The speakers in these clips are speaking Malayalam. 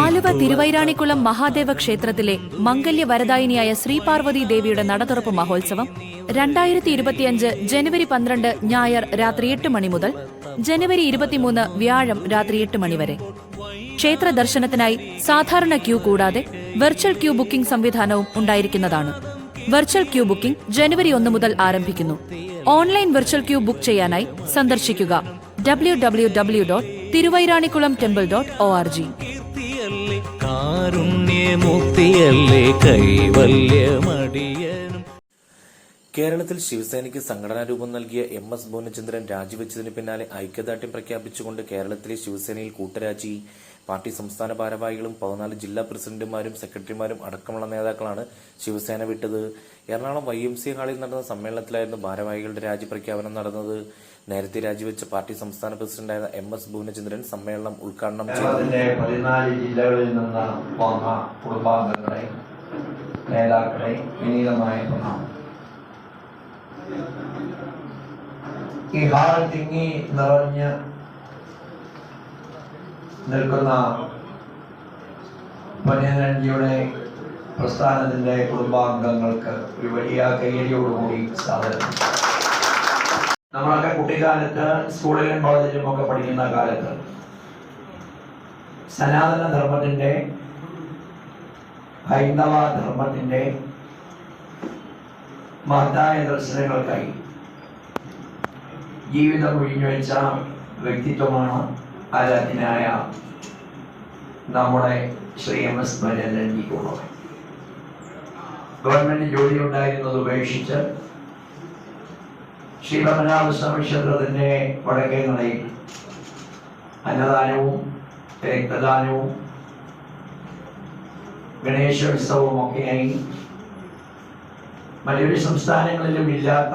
ആലുവ തിരുവൈരാണിക്കുളം മഹാദേവ ക്ഷേത്രത്തിലെ മംഗല്യ വരദായിനിയായ ശ്രീപാർവതി ദേവിയുടെ നടതുറപ്പ് മഹോത്സവം രണ്ടായിരത്തി ഇരുപത്തിയഞ്ച് ജനുവരി പന്ത്രണ്ട് ഞായർ രാത്രി എട്ട് മണി മുതൽ ജനുവരി ഇരുപത്തിമൂന്ന് വ്യാഴം രാത്രി എട്ട് മണി വരെ. ക്ഷേത്ര ദർശനത്തിനായി സാധാരണ ക്യൂ കൂടാതെ വെർച്വൽ ക്യൂ ബുക്കിംഗ് സംവിധാനവും ഉണ്ടായിരിക്കുന്നതാണ്. വെർച്വൽ ക്യൂ ബുക്കിംഗ് ജനുവരി ഒന്ന് മുതൽ ആരംഭിക്കുന്നു. ഓൺലൈൻ വെർച്വൽ ക്യൂ ബുക്ക് ചെയ്യാനായി സന്ദർശിക്കുക. W W W dot Thiruvairanikkulam temple dot O R G കാരുണ്യമൂർത്തിയല്ലേ കൈവല്യമടിയനും കേരളത്തിൽ ശിവസേനയ്ക്ക് സംഘടനാ രൂപം നൽകിയ എം എസ് ഭുവനചന്ദ്രൻ രാജിവെച്ചതിന് പിന്നാലെ ഐക്യദാർഢ്യം പ്രഖ്യാപിച്ചുകൊണ്ട് കേരളത്തിലെ ശിവസേനയിൽ കൂട്ടരാജി. പാർട്ടി സംസ്ഥാന ഭാരവാഹികളും പതിനാല് ജില്ലാ പ്രസിഡന്റുമാരും സെക്രട്ടറിമാരും അടക്കമുള്ള നേതാക്കളാണ് ശിവസേന വിട്ടത്. എറണാകുളം വൈ എം സി ഹാളിൽ നടന്ന സമ്മേളനത്തിലായിരുന്നു ഭാരവാഹികളുടെ രാജി പ്രഖ്യാപനം നടന്നത്. നേരത്തെ രാജിവെച്ച പാർട്ടി സംസ്ഥാന പ്രസിഡന്റായ എം എസ് ഭുവനചന്ദ്രൻ സമ്മേളനം ഉദ്ഘാടനം ചെയ്തു. ജില്ലകളിൽ നേതാക്കളെ വിനീതമായ ഈ ഹാൾ തിങ്ങി നിറഞ്ഞ് നിൽക്കുന്ന പന്യനന്ദിയുടെ പ്രസ്ഥാനത്തിന്റെ കുടുംബാംഗങ്ങൾക്ക് ഒരു വലിയ കയ്യടിയോടുകൂടി സാധനം നമ്മളൊക്കെ കുട്ടിക്കാലത്ത് സ്കൂളിലും കോളേജിലും ഒക്കെ പഠിക്കുന്ന കാലത്ത് സനാതന ധർമ്മത്തിന്റെ ഹൈന്ദവ ധർമ്മത്തിന്റെ മഹത്തായ ദർശനങ്ങൾക്കായി. ജീവിതം ഒഴിഞ്ഞുവെച്ച വ്യക്തിത്വമാണ് ആരാധ്യനായ നമ്മുടെ ശ്രീ എം എസ് ഭരതൻജിക്കുള്ളത് ഗവൺമെന്റ് ജോലി ഉണ്ടായിരുന്നത് ഉപേക്ഷിച്ച് ശ്രീ ക്ഷേത്രത്തിന്റെ വടക്കേ നടയിൽ. അന്നദാനവും രക്തദാനവും ഗണേശോത്സവവും ഒക്കെയായി മറ്റൊരു സംസ്ഥാനങ്ങളിലും ഇല്ലാത്ത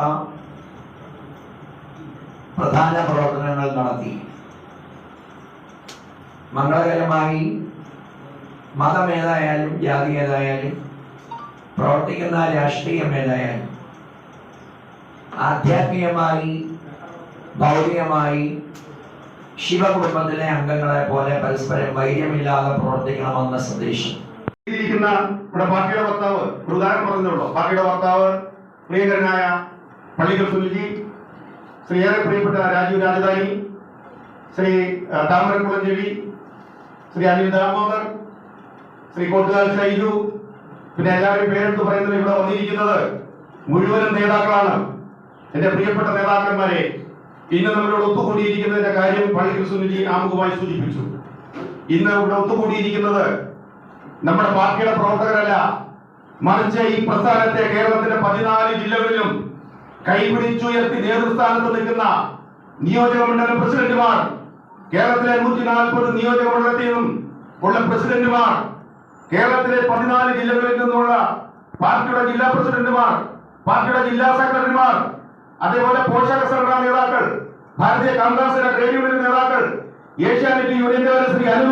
പ്രധാന പ്രവർത്തനങ്ങൾ നടത്തി. മംഗളകരമായി മതം ഏതായാലും ജാതി ഏതായാലും പ്രവർത്തിക്കുന്ന രാഷ്ട്രീയം ഏതായാലും ആധ്യാത്മികമായി ഭൗതികമായി ശിവകുടുംബത്തിലെ അംഗങ്ങളെ പോലെ പരസ്പരം വൈര്യമില്ലാതെ പ്രവർത്തിക്കണമെന്ന സന്ദേശം. നമ്മുടെ പാർട്ടിയുടെ വക്താവ് ഒരു ഉദാഹരണം പറഞ്ഞുള്ളൂ പാർട്ടിയുടെ വക്താവ് പ്രിയങ്കരനായ പള്ളികൾ സുനിൽജി ശ്രീ ഏറെ പ്രിയപ്പെട്ട രാജീവ് രാജധാനി ശ്രീ താമര താമരക്കുളം ശ്രീ അനിൽ ദാമോദർ ശ്രീ കോട്ടുകാൽ ഷൈജു പിന്നെ എല്ലാവരും പേരെടുത്ത് പറയുന്നത് ഇവിടെ വന്നിരിക്കുന്നത് മുഴുവനും നേതാക്കളാണ്. എന്റെ പ്രിയപ്പെട്ട നേതാക്കന്മാരെ ഇന്ന് നമ്മളോട് ഒത്തുകൂടിയിരിക്കുന്നതിന്റെ കാര്യം പള്ളികൾ സുനിൽജി ആമുഖമായി സൂചിപ്പിച്ചു. ഇന്ന് ഇവിടെ ഒത്തുകൂടിയിരിക്കുന്നത് നമ്മുടെ പാർട്ടിയുടെ പ്രവർത്തകരല്ല. മറിച്ച് ഈ പ്രസ്ഥാനത്തെ കേരളത്തിന്റെ പതിനാല് ജില്ലകളിലും കൈപിടിച്ചുയർത്തി നേതൃസ്ഥാനത്ത് നിൽക്കുന്ന നിയോജക മണ്ഡലം പ്രസിഡന്റുമാർ കേരളത്തിലെ നൂറ്റി നാൽപ്പത് നിയോജക മണ്ഡലത്തിൽ നിന്നും ഉള്ള പ്രസിഡന്റുമാർ കേരളത്തിലെ പതിനാല് ജില്ലകളിൽ നിന്നുള്ള പാർട്ടിയുടെ ജില്ലാ പ്രസിഡന്റുമാർ പാർട്ടിയുടെ ജില്ലാ സെക്രട്ടറിമാർ അതേപോലെ പോഷക സംഘടനാ നേതാക്കൾ ഭാരതീയ കോൺഗ്രസിന്റെ ട്രേഡ് യൂണിയൻ നേതാക്കൾ ഏഷ്യാനെറ്റ് യൂണിയൻ ശ്രീ അനിൽ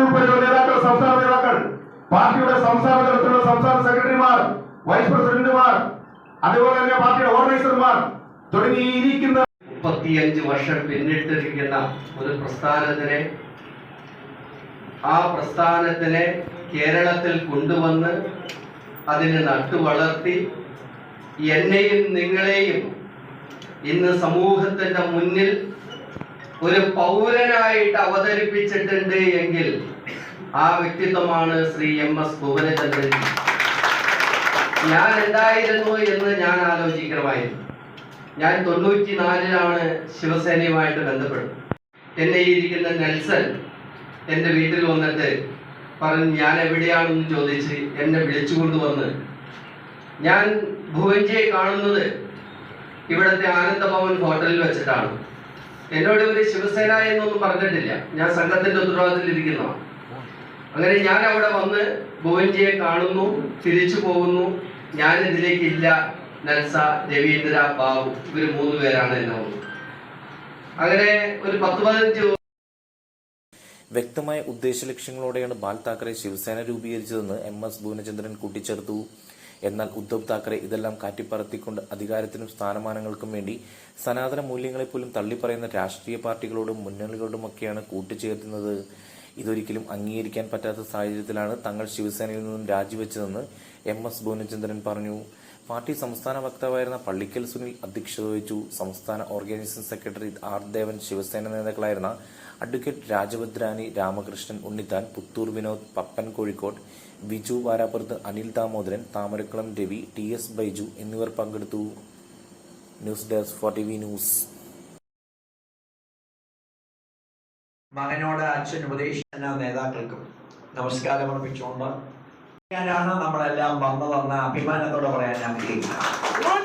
പാർട്ടിയുടെ സംസ്ഥാന തലത്തിലുള്ള സംസ്ഥാന സെക്രട്ടറിമാർ വൈസ് പ്രസിഡന്റുമാർ അതേപോലെ തന്നെ പാർട്ടിയുടെ ഓർഗനൈസർമാർ തുടങ്ങിയിരിക്കുന്ന മുപ്പത്തിയഞ്ച് വർഷം പിന്നിട്ടിരിക്കുന്ന ഒരു പ്രസ്ഥാനത്തിനെ ആ പ്രസ്ഥാനത്തിനെ കേരളത്തിൽ കൊണ്ടുവന്ന് അതിനെ നട്ടുവളർത്തി എന്നെയും നിങ്ങളെയും ഇന്ന് സമൂഹത്തിന്റെ മുന്നിൽ ഒരു പൗരനായിട്ട് അവതരിപ്പിച്ചിട്ടുണ്ട് എങ്കിൽ ആ വ്യക്തിത്വമാണ് ശ്രീ എം എസ് ഭുവനചന്ദ്രൻ. ഞാൻ എന്തായിരുന്നു എന്ന് ഞാൻ ആലോചിക്കണമായിരുന്നു. ഞാൻ തൊണ്ണൂറ്റിനാലിലാണ് ശിവസേനയുമായിട്ട് ബന്ധപ്പെടുന്നത് എന്നെ ഇരിക്കുന്ന നെൽസൺ എന്റെ വീട്ടിൽ വന്നിട്ട് പറഞ്ഞ് ഞാൻ എവിടെയാണെന്ന് ചോദിച്ച് എന്നെ വിളിച്ചുകൊണ്ട് വന്ന്. ഞാൻ ഭുവൻജിയെ കാണുന്നത് ഇവിടുത്തെ ആനന്ദഭവൻ ഹോട്ടലിൽ വെച്ചിട്ടാണ്. എന്നോട് ഒരു ശിവസേന എന്നൊന്നും പറഞ്ഞിട്ടില്ല. ഞാൻ സംഘത്തിന്റെ ഉത്തരവാദിത്തത്തിൽ ഇരിക്കുന്നതാണ്. അങ്ങനെ ഞാൻ അവിടെ വന്ന് ഭുവൻജിയെ കാണുന്നു തിരിച്ചു പോകുന്നു. ഞാൻ ഇതിലേക്ക് ഇല്ല നൽസ രവീന്ദ്ര ബാബു ഇവർ മൂന്ന് പേരാണ് എന്നെ അങ്ങനെ ഒരു പത്ത് പതിനഞ്ച് വ്യക്തമായ ഉദ്ദേശ ലക്ഷ്യങ്ങളോടെയാണ് ബാൽ താക്കറെ ശിവസേന രൂപീകരിച്ചതെന്ന് എം എസ് ഭുവനചന്ദ്രൻ കൂട്ടിച്ചേർത്തു. എന്നാൽ ഉദ്ധവ് താക്കറെ ഇതെല്ലാം കാറ്റിപ്പറത്തിക്കൊണ്ട് അധികാരത്തിനും സ്ഥാനമാനങ്ങൾക്കും വേണ്ടി സനാതന മൂല്യങ്ങളെപ്പോലും തള്ളിപ്പറയുന്ന രാഷ്ട്രീയ പാർട്ടികളോടും മുന്നണികളോടുമൊക്കെയാണ് കൂട്ടുചേർത്തുന്നത് ഇതൊരിക്കലും അംഗീകരിക്കാൻ പറ്റാത്ത സാഹചര്യത്തിലാണ് തങ്ങൾ ശിവസേനയിൽ നിന്നും രാജിവെച്ചതെന്ന് എം എസ് ഭുവനചന്ദ്രൻ പറഞ്ഞു. പാർട്ടി സംസ്ഥാന വക്താവായിരുന്ന പള്ളിക്കൽ സുനിൽ അധ്യക്ഷത വഹിച്ചു. സംസ്ഥാന organising secretary R Devan Shiv Sena നേതാക്കളായിരുന്ന advocate Rajabhadrani Ramakrishnan Unnithan Puthur Vinod Pappan Kozhikode Biju Varappurath Anil Damodaran Thamarakkulam Ravi T S Baiju എന്നിവർ പങ്കെടുത്തു. News desk four T V news. മകനോട് അച്ഛൻ ഉപദേശിക്കുന്ന നേതാക്കൾക്കും നമസ്കാരം അർപ്പിച്ചുകൊണ്ട് ഞാനാണ് നമ്മളെല്ലാം വന്നതെന്ന് അഭിമാനത്തോടെ പറയാൻ ആഗ്രഹിക്കുന്നത്